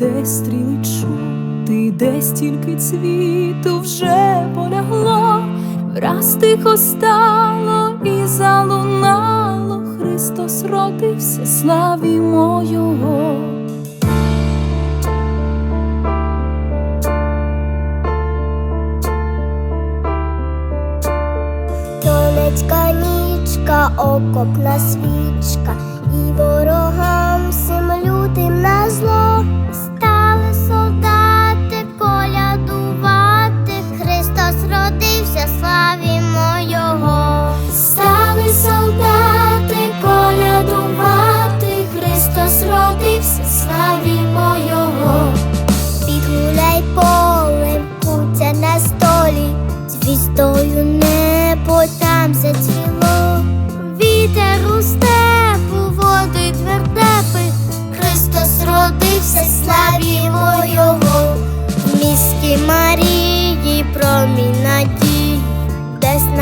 вистріли чути, десь тільки цвіту вже полягло, враз тихо стало і залунало, Христос родився, славімо Його. Донецька нічка, окопна свічка,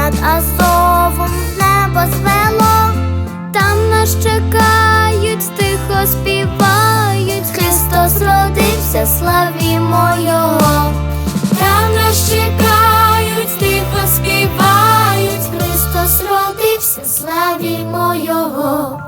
над Азовом небо звело, там нас чекають, тихо співають, Христос родився, славімо Його. Там нас чекають, тихо співають, Христос родився, славімо Його.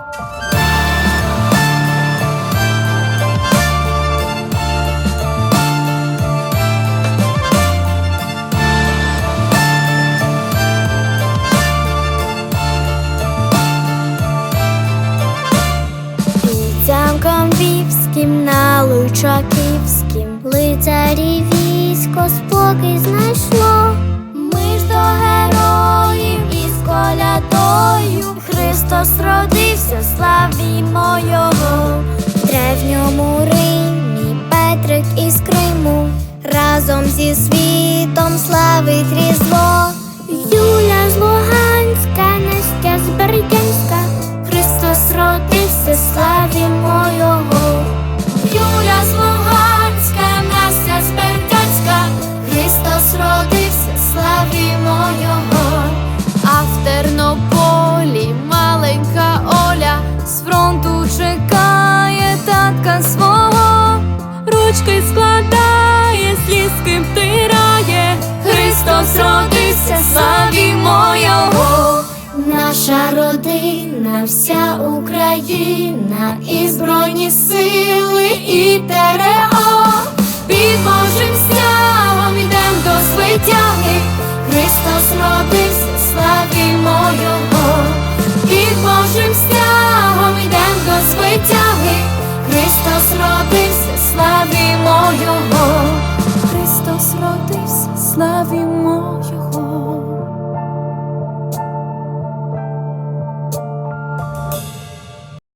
Під вівським на Лучаківським лицарі військо спокій знайшло. Ми ж до героїв із колядою Христос родився, славімо Його. Древньому Римі Петрик із Криму разом зі світом славить різдво. Татка свого, ручки складає, слізки втирає, Христос родився, славімо Його. Наша родина, вся Україна, і Збройні сили, і ТРО. Христос родився, славімо Його. Христос родився, славімо Його.